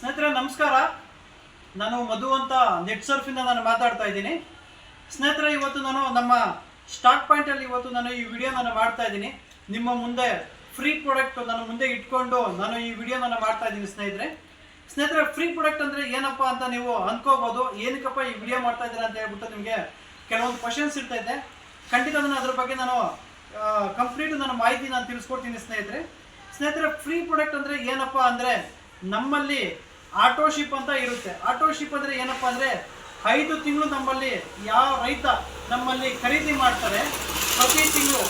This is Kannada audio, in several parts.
ಸ್ನೇಹಿತರೆ, ನಮಸ್ಕಾರ. ನಾನು ಮಧು ಅಂತ ನೆಟ್ ಸರ್ಫಿಂದ ನಾನು ಮಾತಾಡ್ತಾ ಇದ್ದೀನಿ. ಸ್ನೇಹಿತರೆ, ಇವತ್ತು ನಾನು ನಮ್ಮ ಸ್ಟಾಕ್ ಪಾಯಿಂಟಲ್ಲಿ ಇವತ್ತು ನಾನು ಈ ವಿಡಿಯೋ ನಾನು ಮಾಡ್ತಾ ಇದ್ದೀನಿ. ನಿಮ್ಮ ಮುಂದೆ ಫ್ರೀ ಪ್ರಾಡಕ್ಟ್ ನಾನು ಮುಂದೆ ಇಟ್ಕೊಂಡು ನಾನು ಈ ವಿಡಿಯೋ ನಾನು ಮಾಡ್ತಾ ಇದ್ದೀನಿ ಸ್ನೇಹಿತರೆ. ಸ್ನೇಹಿತರೆ ಫ್ರೀ ಪ್ರಾಡಕ್ಟ್ ಅಂದರೆ ಏನಪ್ಪ ಅಂತ ನೀವು ಅನ್ಕೋಬೋದು. ಏನಕ್ಕಪ್ಪ ಈ ವಿಡಿಯೋ ಮಾಡ್ತಾ ಇದ್ದೀರಾ ಅಂತ ಹೇಳ್ಬಿಟ್ಟು ನಿಮಗೆ ಕೆಲವೊಂದು ಕ್ವಶನ್ಸ್ ಇರ್ತೈತೆ ಖಂಡಿತ ನಾನು ಅದ್ರ ಬಗ್ಗೆ ನಾನು ಕಂಪ್ಲೀಟ್ ನಾನು ಮಾಹಿತಿ ನಾನು ತಿಳಿಸ್ಕೊಡ್ತೀನಿ ಸ್ನೇಹಿತರೆ. ಸ್ನೇಹಿತರೆ ಫ್ರೀ ಪ್ರಾಡಕ್ಟ್ ಅಂದರೆ ಏನಪ್ಪ ಅಂದರೆ ನಮ್ಮಲ್ಲಿ ಆಟೋ ಶಿಪ್ ಅಂತ ಇರುತ್ತೆ. ಆಟೋಶಿಪ್ ಅಂದರೆ ಏನಪ್ಪ ಅಂದರೆ ಐದು ತಿಂಗಳು ನಮ್ಮಲ್ಲಿ ಯಾವ ರೈತ ನಮ್ಮಲ್ಲಿ ಖರೀದಿ ಮಾಡ್ತಾರೆ. ಪ್ರತಿ ತಿಂಗಳು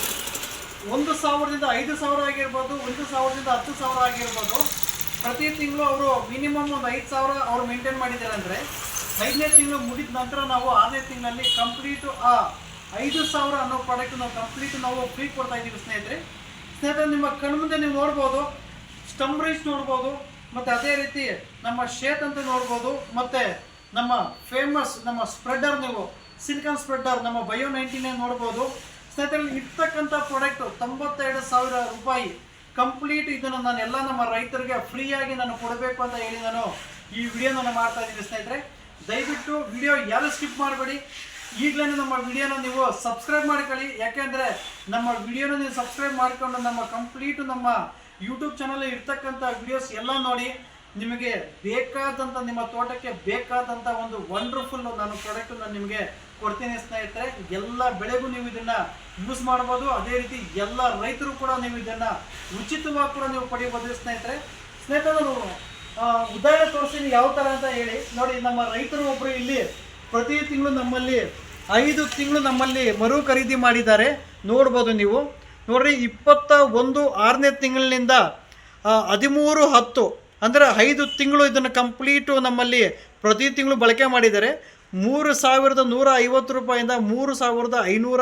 ಒಂದು ಸಾವಿರದಿಂದ ಐದು ಸಾವಿರ ಆಗಿರ್ಬೋದು, ಒಂದು ಸಾವಿರದಿಂದ ಹತ್ತು ಸಾವಿರ ಆಗಿರ್ಬೋದು. ಪ್ರತಿ ತಿಂಗಳು ಅವರು ಮಿನಿಮಮ್ ಒಂದು ಐದು ಸಾವಿರ ಅವರು ಮೇಂಟೈನ್ ಮಾಡಿದ್ದಾರೆ ಅಂದರೆ ಐದನೇ ತಿಂಗಳು ಮುಗಿದ ನಂತರ ನಾವು ಆರನೇ ತಿಂಗಳಲ್ಲಿ ಕಂಪ್ಲೀಟು ಆ ಐದು ಸಾವಿರ ಅನ್ನೋ ಪ್ರಾಡಕ್ಟ್ ನಾವು ಕಂಪ್ಲೀಟ್ ನಾವು ಫ್ರೀ ಕೊಡ್ತಾ ಇದ್ದೀವಿ ಸ್ನೇಹಿತರೆ. ಸ್ನೇಹಿತರೆ, ನಿಮ್ಮ ಕಣ್ಮುಂದೆ ನೀವು ನೋಡ್ಬೋದು ಸ್ಟಂಪ್ ರೈಸ್ ನೋಡ್ಬೋದು ಮತ್ತು ಅದೇ ರೀತಿ ನಮ್ಮ ಶೇತ್ ಅಂತ ನೋಡ್ಬೋದು, ಮತ್ತು ನಮ್ಮ ಫೇಮಸ್ ನಮ್ಮ ಸ್ಪ್ರೆಡರ್ ನೀವು ಸಿಲಿಕಾನ್ ಸ್ಪ್ರೆಡರ್ ನಮ್ಮ ಬಯೋ ನೈಂಟಿನೇ ನೋಡ್ಬೋದು. ಸ್ನೇಹಿತರೆ ಇರ್ತಕ್ಕಂಥ ಪ್ರಾಡಕ್ಟು ತೊಂಬತ್ತೆರಡು ಸಾವಿರ ರೂಪಾಯಿ ಕಂಪ್ಲೀಟ್ ಇದನ್ನು ನಾನು ಎಲ್ಲ ನಮ್ಮ ರೈತರಿಗೆ ಫ್ರೀಯಾಗಿ ನಾನು ಕೊಡಬೇಕು ಅಂತ ಹೇಳಿ ನಾನು ಈ ವಿಡಿಯೋ ನಾನು ಮಾಡ್ತಾ ಇದ್ದೀನಿ ಸ್ನೇಹಿತರೆ. ದಯವಿಟ್ಟು ವಿಡಿಯೋ ಯಾರು ಸ್ಕಿಪ್ ಮಾಡಬೇಡಿ. ಈಗಲೇ ನಮ್ಮ ವಿಡಿಯೋನ ನೀವು ಸಬ್ಸ್ಕ್ರೈಬ್ ಮಾಡ್ಕೊಳ್ಳಿ. ಯಾಕೆಂದರೆ ನಮ್ಮ ವಿಡಿಯೋನ ನೀವು ಸಬ್ಸ್ಕ್ರೈಬ್ ಮಾಡಿಕೊಂಡು ನಮ್ಮ ಕಂಪ್ಲೀಟು ನಮ್ಮ ಯೂಟ್ಯೂಬ್ ಚಾನಲ್ ಇರ್ತಕ್ಕಂಥ ವಿಡಿಯೋಸ್ ಎಲ್ಲ ನೋಡಿ ನಿಮಗೆ ಬೇಕಾದಂಥ ನಿಮ್ಮ ತೋಟಕ್ಕೆ ಬೇಕಾದಂಥ ಒಂದು ವಂಡರ್ಫುಲ್ ನಾನು ಪ್ರಾಡಕ್ಟ್ ನಾನು ನಿಮಗೆ ಕೊಡ್ತೀನಿ ಸ್ನೇಹಿತರೆ. ಎಲ್ಲ ಬೆಳೆಗೂ ನೀವು ಇದನ್ನ ಯೂಸ್ ಮಾಡ್ಬೋದು. ಅದೇ ರೀತಿ ಎಲ್ಲ ರೈತರು ಕೂಡ ನೀವು ಇದನ್ನ ಉಚಿತವಾಗಿ ಕೂಡ ನೀವು ಪಡೆಯಬಹುದು ಸ್ನೇಹಿತರೆ. ಸ್ನೇಹಿತರೆ, ನಾನು ಉದಾಹರಣೆ ತೋರಿಸ್ತೀನಿ ಯಾವ ಥರ ಅಂತ ಹೇಳಿ. ನೋಡಿ, ನಮ್ಮ ರೈತರು ಒಬ್ಬರು ಇಲ್ಲಿ ಪ್ರತಿ ತಿಂಗಳು ನಮ್ಮಲ್ಲಿ ಐದು ತಿಂಗಳು ನಮ್ಮಲ್ಲಿ ಮರು ಖರೀದಿ ಮಾಡಿದ್ದಾರೆ. ನೋಡ್ಬೋದು ನೀವು. ನೋಡ್ರಿ, ಇಪ್ಪತ್ತ ಒಂದು ಆರನೇ ತಿಂಗಳಿನಿಂದ ಹದಿಮೂರು ಹತ್ತು, ಅಂದರೆ ಐದು ತಿಂಗಳು ಇದನ್ನು ಕಂಪ್ಲೀಟು ನಮ್ಮಲ್ಲಿ ಪ್ರತಿ ತಿಂಗಳು ಬಳಕೆ ಮಾಡಿದ್ದಾರೆ. ಮೂರು ಸಾವಿರದ ನೂರ ಐವತ್ತು ರೂಪಾಯಿಂದ ಮೂರು ಸಾವಿರದ ಐನೂರ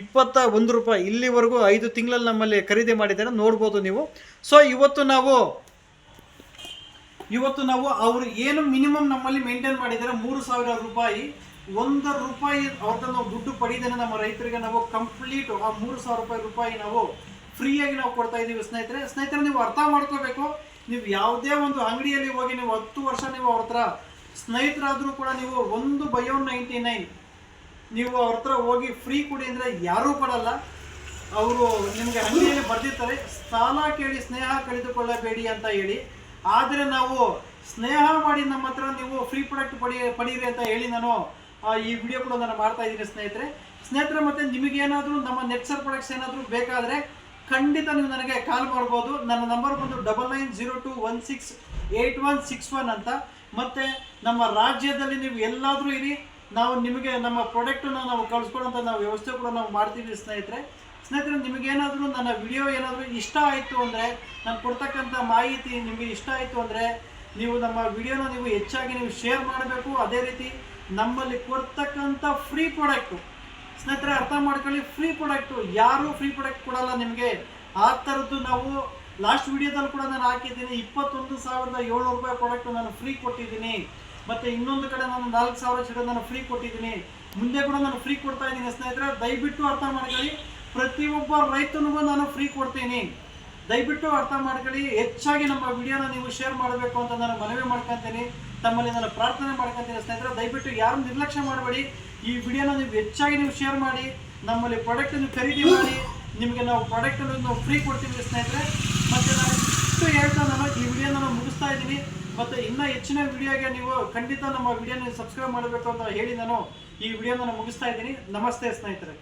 ಇಪ್ಪತ್ತ ಒಂದು ರೂಪಾಯಿ ಇಲ್ಲಿವರೆಗೂ ಐದು ತಿಂಗಳಲ್ಲಿ ನಮ್ಮಲ್ಲಿ ಖರೀದಿ ಮಾಡಿದ್ದಾರೆ. ನೋಡ್ಬೋದು ನೀವು. ಸೊ ಇವತ್ತು ನಾವು ಇವತ್ತು ನಾವು ಅವರು ಏನು ಮಿನಿಮಮ್ ನಮ್ಮಲ್ಲಿ ಮೇಂಟೈನ್ ಮಾಡಿದ್ದಾರೆ? ಮೂರು ಸಾವಿರ ರೂಪಾಯಿ ಒಂದು ರೂಪಾಯಿ ಅವ್ರದ್ದು ನಾವು ದುಡ್ಡು ಪಡೀದೇನೆ ನಮ್ಮ ರೈತರಿಗೆ ನಾವು ಕಂಪ್ಲೀಟ್ ಆ ಮೂರು ಸಾವಿರ ರೂಪಾಯಿ ರೂಪಾಯಿ ನಾವು ಫ್ರೀಯಾಗಿ ನಾವು ಕೊಡ್ತಾ ಇದ್ದೀವಿ ಸ್ನೇಹಿತರೆ. ಸ್ನೇಹಿತರೆ, ನೀವು ಅರ್ಥ ಮಾಡ್ಕೋಬೇಕು. ನೀವು ಯಾವುದೇ ಒಂದು ಅಂಗಡಿಯಲ್ಲಿ ಹೋಗಿ ನೀವು ಹತ್ತು ವರ್ಷ ನೀವು ಅವ್ರ ಹತ್ರ ಸ್ನೇಹಿತರಾದರೂ ಕೂಡ ನೀವು ಒಂದು ಬಯೋ ನೈಂಟಿ ನೈನ್ ನೀವು ಅವ್ರ ಹತ್ರ ಹೋಗಿ ಫ್ರೀ ಕೊಡಿ ಅಂದರೆ ಯಾರೂ ಕೊಡಲ್ಲ. ಅವರು ನಿಮಗೆ ಅಂಗಡಿಯಲ್ಲಿ ಬರ್ದಿರ್ತಾರೆ. ಸಾಲ ಕೇಳಿ ಸ್ನೇಹ ಕಳೆದುಕೊಳ್ಳಬೇಡಿ ಅಂತ ಹೇಳಿ. ಆದರೆ ನಾವು ಸ್ನೇಹ ಮಾಡಿ ನಮ್ಮ ಹತ್ರ ನೀವು ಫ್ರೀ ಪ್ರಾಡಕ್ಟ್ ಪಡಿ, ಪಡೀರಿ ಅಂತ ಹೇಳಿ ನಾನು ಈ ವಿಡಿಯೋ ಕೂಡ ನಾನು ಮಾಡ್ತಾ ಇದ್ದೀನಿ ಸ್ನೇಹಿತರೆ. ಸ್ನೇಹಿತರೆ, ಮತ್ತೆ ನಿಮಗೆ ಏನಾದರೂ ನಮ್ಮ ನೆಟ್ಸರ್ ಪ್ರಾಡಕ್ಟ್ಸ್ ಏನಾದರೂ ಬೇಕಾದರೆ ಖಂಡಿತ ನೀವು ನನಗೆ ಕಾಲ್ ಮಾಡ್ಬೋದು. ನನ್ನ ನಂಬರ್ ಬಂದು double nine zero two one six eight one six one ಅಂತ. ಮತ್ತು ನಮ್ಮ ರಾಜ್ಯದಲ್ಲಿ ನೀವು ಎಲ್ಲಾದರೂ ಇರಿ. ನಾವು ನಿಮಗೆ ನಮ್ಮ ಪ್ರಾಡಕ್ಟನ್ನು ನಾವು ಕಳಿಸ್ಕೊಡೋಂಥ ನಾವು ವ್ಯವಸ್ಥೆ ಕೂಡ ನಾವು ಮಾಡ್ತೀವಿ ಸ್ನೇಹಿತರೆ. ಸ್ನೇಹಿತರೆ ನಿಮಗೇನಾದರೂ ನನ್ನ ವಿಡಿಯೋ ಏನಾದರೂ ಇಷ್ಟ ಆಯಿತು ಅಂದರೆ, ನಾನು ಕೊಡ್ತಕ್ಕಂಥ ಮಾಹಿತಿ ನಿಮಗೆ ಇಷ್ಟ ಆಯಿತು ಅಂದರೆ, ನೀವು ನಮ್ಮ ವಿಡಿಯೋನ ನೀವು ಹೆಚ್ಚಾಗಿ ನೀವು ಶೇರ್ ಮಾಡಬೇಕು. ಅದೇ ರೀತಿ ನಮ್ಮಲ್ಲಿ ಕೊಡ್ತಕ್ಕಂಥ ಫ್ರೀ ಪ್ರಾಡಕ್ಟು ಸ್ನೇಹಿತರೆ, ಅರ್ಥ ಮಾಡ್ಕೊಳ್ಳಿ ಫ್ರೀ ಪ್ರಾಡಕ್ಟು ಯಾರೂ ಫ್ರೀ ಪ್ರಾಡಕ್ಟ್ ಕೊಡಲ್ಲ ನಿಮಗೆ? ಆ ಥರದ್ದು ನಾವು ಲಾಸ್ಟ್ ವಿಡಿಯೋದಲ್ಲಿ ಕೂಡ ನಾನು ಹಾಕಿದ್ದೀನಿ. ಇಪ್ಪತ್ತೊಂದು ಸಾವಿರದ ಏಳ್ನೂರು ರೂಪಾಯಿ ಪ್ರಾಡಕ್ಟ್ ನಾನು ಫ್ರೀ ಕೊಟ್ಟಿದ್ದೀನಿ. ಮತ್ತು ಇನ್ನೊಂದು ಕಡೆ ನಾನು ನಾಲ್ಕು ಸಾವಿರ ಚಿಡ ನಾನು ಫ್ರೀ ಕೊಟ್ಟಿದ್ದೀನಿ. ಮುಂದೆ ಕೂಡ ನಾನು ಫ್ರೀ ಕೊಡ್ತಾ ಇದ್ದೀನಿ ಸ್ನೇಹಿತರೆ. ದಯವಿಟ್ಟು ಅರ್ಥ ಮಾಡ್ಕೊಳ್ಳಿ. ಪ್ರತಿಯೊಬ್ಬ ರೈತನಿಗೂ ನಾನು ಫ್ರೀ ಕೊಡ್ತೀನಿ. ದಯವಿಟ್ಟು ಅರ್ಥ ಮಾಡ್ಕೊಳ್ಳಿ. ಹೆಚ್ಚಾಗಿ ನಮ್ಮ ವಿಡಿಯೋನ ನೀವು ಶೇರ್ ಮಾಡಬೇಕು ಅಂತ ನಾನು ಮನವಿ ಮಾಡ್ಕೊತೀನಿ. ತಮ್ಮಲ್ಲಿ ನಾನು ಪ್ರಾರ್ಥನೆ ಮಾಡ್ಕೊತೀನಿ ಸ್ನೇಹಿತರೆ, ದಯವಿಟ್ಟು ಯಾರು ನಿರ್ಲಕ್ಷ್ಯ ಮಾಡಬೇಡಿ. ಈ ವಿಡಿಯೋನ ನೀವು ಹೆಚ್ಚಾಗಿ ನೀವು ಶೇರ್ ಮಾಡಿ, ನಮ್ಮಲ್ಲಿ ಪ್ರಾಡಕ್ಟ್ ನೀವು ಖರೀದಿ ಮಾಡಿ, ನಿಮಗೆ ನಾವು ಪ್ರಾಡಕ್ಟ್ ನಾವು ಫ್ರೀ ಕೊಡ್ತೀವಿ ಸ್ನೇಹಿತರೆ. ಮತ್ತು ನಾನು ಇಷ್ಟು ಹೇಳ್ತಾ ನಾನು ಈ ವಿಡಿಯೋನ ನಾನು ಮುಗಿಸ್ತಾ ಇದ್ದೀನಿ. ಮತ್ತು ಇನ್ನೂ ಹೆಚ್ಚಿನ ವಿಡಿಯೋಗೆ ನೀವು ಖಂಡಿತ ನಮ್ಮ ವಿಡಿಯೋನ ಸಬ್ಸ್ಕ್ರೈಬ್ ಮಾಡಬೇಕು ಅಂತ ಹೇಳಿ ನಾನು ಈ ವಿಡಿಯೋನ ಮುಗಿಸ್ತಾ ಇದ್ದೀನಿ. ನಮಸ್ತೆ ಸ್ನೇಹಿತರೆ.